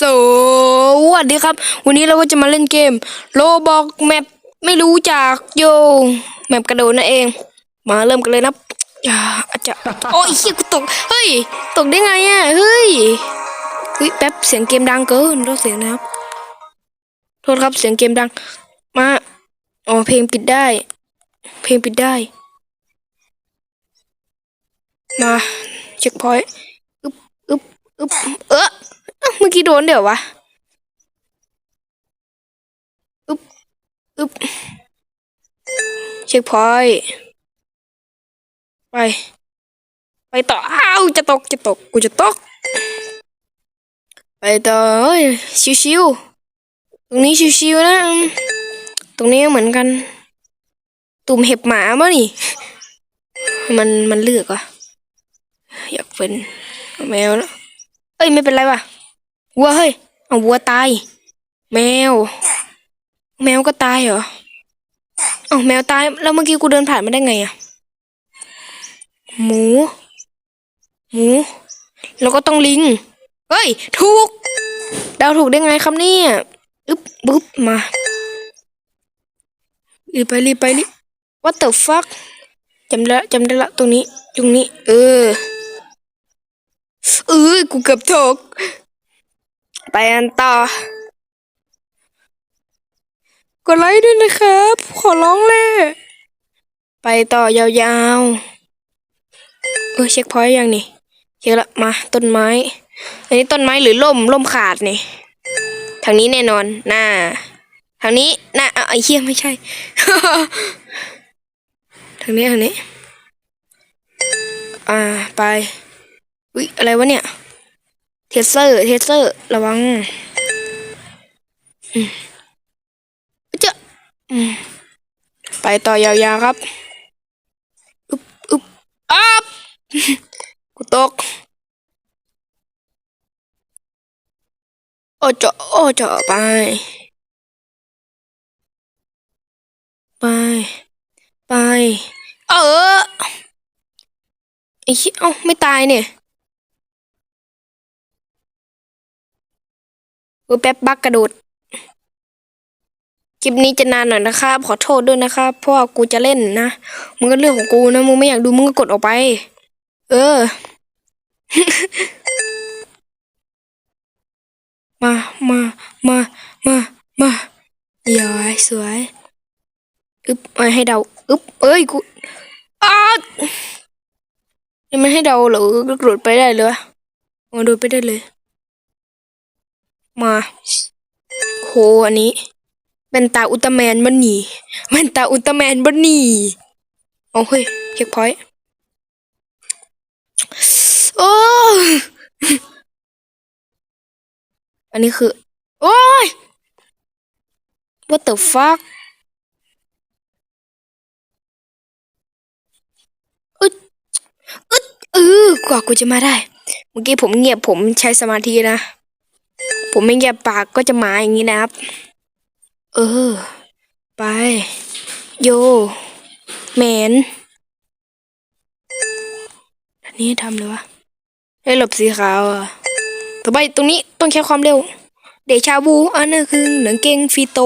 สวัสดีครับ วันนี้เราก็จะมาเล่นเกมโลบอกแมปไม่รู้จักโยแมปกระโดดนั่นเอง มาเริ่มกันเลยนะอาอาจจะโอ้ยเฮียกูตก เฮ้ย ตกได้ไงอะ เฮ้ยเฮ้ยแป๊บเสียงเกมดังเกินโทษเสียงนะครับ โทษครับเสียงเกมดัง มา อ๋อเพลงปิดได้ เพลงปิดได้มาเช็คพอยต์อึ๊บอึ๊บ อึบเออเอ้าเมื่อกี้โดนเดี๋ยววะอึบอึบเช็คพอยต์ไป ไปต่อ อ้าว จะตก จะตก กูจะตก ไปต่อเฮ้ยชิวๆ ตรงนี้ชิวๆนะ ตรงนี้เหมือนกัน ตุ่มเห็บหมามั้นี่ มัน มันเลือกอะอยากเป็นแมวนะ เอ้ยไม่เป็นไรว่ะวัวเฮ้ยเอาวัวตาย แมว แมวก็ตายเหรอเอาแมวตายแล้วเมื่อกี้กูเดินผ่านมาได้ไงอะหมู หมู แล้วก็ต้องลิงเฮ้ย ถูกดาวถูกได้ไงครับเนี่ยอึ๊บบึ๊บมารีบไปรีบไปรีบ what the fuck จำได้จำได้ละตรงนี้ ตรงนี้ เออ เออกูเกือบถก ไปอันต่อกดไลค์ด้วยนะครับ ขอร้องเลย ไปต่อยาวๆ เออเช็คพอยต์ยังนี่เช็คละมาต้นไม้ อันนี้ต้นไม้หรือล่มล่มขาดนี่ทางนี้แน่นอนน่าทางนี้น่าเอาไอ้เหี้ยไม่ใช่ ทางนี้ทางนี้ อ่าไป อุ๊ยอะไรวะเนี่ย เทสเซอร์ เทสเซอร์ ระวังเจ้าอืมไปต่อยาวๆครับ อึบอึบอับกูตก โอ้เจาะโอ้เจาะไป ไป ไป เออไอ้เหี้ยเอ้าไม่ตายเนี่ย ออแป๊บบักกระโดด คลิปนี้จะนานหน่อยนะครับ ขอโทษด้วยนะครับเพราะว่ากูจะเล่นนะ มึงก็เรื่องของกูนะ มึงไม่อยากดูมึงก็กดออกไป เออ มา มา มา มา มาย้อยสวย อึ๊บเอาให้เดา อึ๊บ เอ้ย กูอ้านี่มันให้เดาเหรอกระโดดไปได้เลยวะโอ้โดดไปได้เลย มาโหอันนี้เป็นตาอุลตร้าแมนบันนี่เป็นตาอุลตร้าแมนบันนี่โอ้เฮ้ยเช็คพอยต์โอ้อันนี้คือ โอ้ย what the fuck อึดอึดเออกว่ากูจะมาได้ เมื่อกี้ผมเงียบผมใช้สมาธินะ ผมไม่เงียบปากก็จะมาอย่างนี้นะครับ เออ ไป โยแมนอันนี้ทำเลยวะให้หลบสีขาวอะต่อไปตรงนี้ต้องใช้ความเร็ว เดชาบูอันนั้นคือหนังเกงฟีโต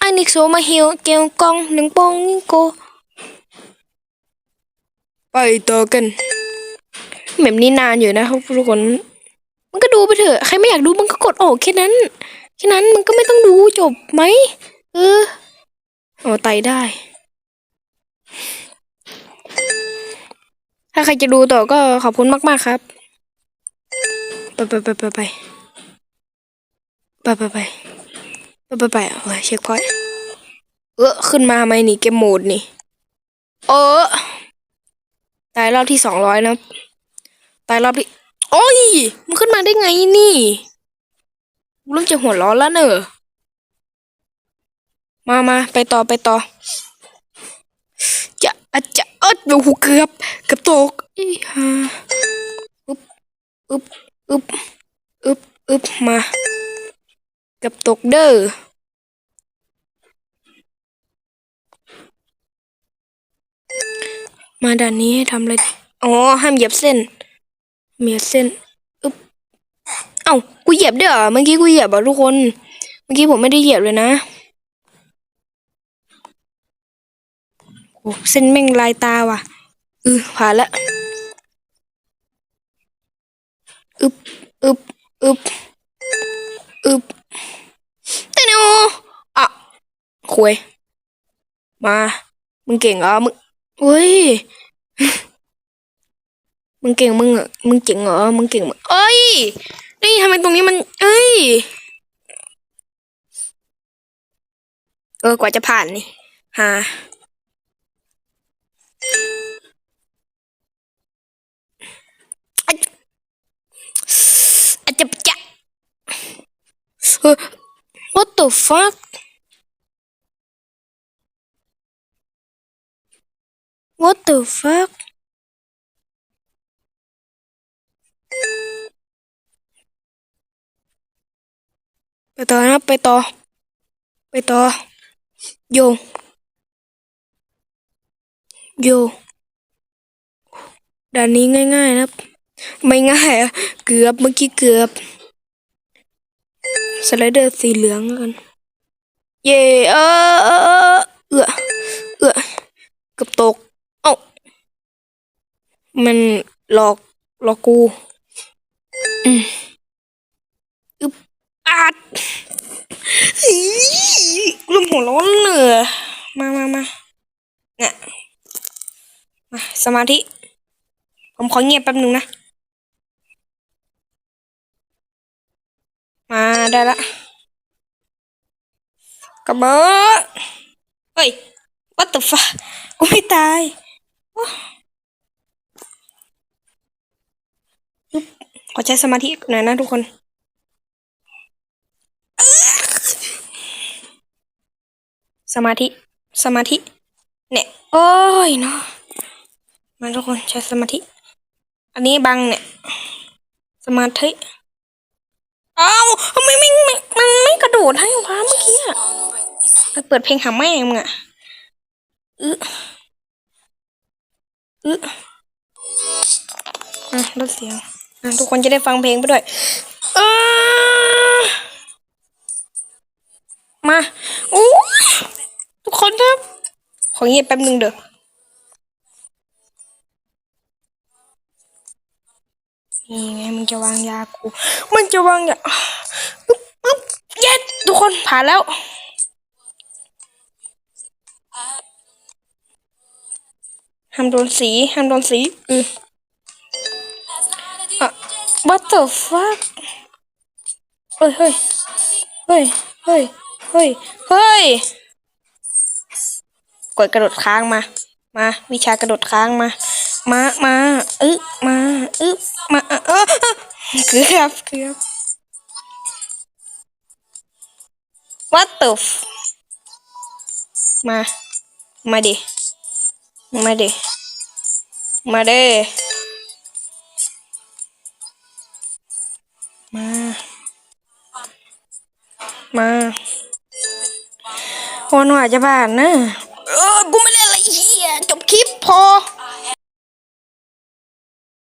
อันนิกโซมาเฮลเกลกองหนังปองนิโก ไปต่อกันแบบนี้นานอยู่นะครับทุกคน มันก็ดูไปเถอะ ใครไม่อยากดูมันก็กดออกแค่นั้น แค่นั้นมันก็ไม่ต้องดูจบไหม เอออ๋อไตได้ ถ้าใครจะดูต่อก็ขอบคุณมาก ๆ ครับ ไปไปไปไปไปไปไปไปไปไปไปเออเช็คพอยเออขึ้นมาทำไมนี่เกมโหมดนี่ เออตายรอบที่สองร้อยนะ ตายรอบที่ โอ้ยมันขึ้นมาได้ไงนี่กูเริ่มจะหัวร้อนแล้วเนอะมามาไปต่อไปต่อ จะอะจะเออโอ้โหเกือบเกือบตกอีห่าอึบอึบอึบอึบอึบมาเกือบตกเด้อมาด่านนี้ให้ทำอะไร อ๋อ ห้ามเหยียบเส้น เหยียเส้นอึ๊บเอ้ากูเหยียบด้วยเหรอเมื่อกี้กูเหยียบอะทุกคน เมื่อกี้ผมไม่ได้เหยียบเลยนะโอ้เส้นแม่งลายตาว่ะอือผ่านละอึบอึบอึบอึบเตนูอะคุยมา มึงเก่งเหรอมึงเฮ้ย มึงเก่งมึงอะมึงเจ๋งเหรอมึงเก่งมึงเอ้ยนี่ทำไมตรงนี้มันเอ้ยเออกว่าจะผ่านนี่ฮาอะอะจะจะเออ what the fuck what the fuck ไปต่อนะไปต่อ ไปต่อโยโยด่านนี้ง่าย ๆ นะครับ ไม่ง่ายอะเกือบเมื่อกี้เกือบสไลเดอร์สีเหลืองกัน เย่เออเออเออเอือเอือเกือบตก เอ้า มันหลอกหลอกกู อืมาดอีลมหัวร้อนเหนือมามามาเนี่ยมาสมาธิ ผมขอเงียบแป๊บนึงนะ มาได้ละกระเบิดเฮ้ย what the fuck กูไม่ตายขอใช้สมาธิหน่อยนะทุกคน สมาธิ สมาธิ เนี่ย โอ้ยเนาะ มาทุกคนใช้สมาธิ อันนี้บังเนี่ย สมาธิ เอ้าไมไม่ไม่มันไม่กระโดดให้วะเมื่อกี้อะเปิดเพลงหาแม่มึงอะอึอึอะลดเสียง อะ ทุกคนจะได้ฟังเพลงไปด้วย เออ มาอู้ทุกคนครับขอเงียบแป๊บนึงเด้อนี่ไงมันจะวางยากู มันจะวางยาปึ๊บปึ๊บเย็ดทุกคนผ่านแล้วห้ามโดนสีห้ามโดนสีอืออะ what the fuck เฮ้ยเฮ้ยเฮ้ยเฮ้ย ฮ้ย เฮ้ย กดกระโดดค้างมา มา วิชากระโดดค้างมา มา มาอึะมาอึะมาเออเออเกือบเกือบ what the f มา มาดิ มาดิ มาเด้ อนว่าจะบ้านนะเออกูไม่เล่นอะไรเฮียจบคลิปพอ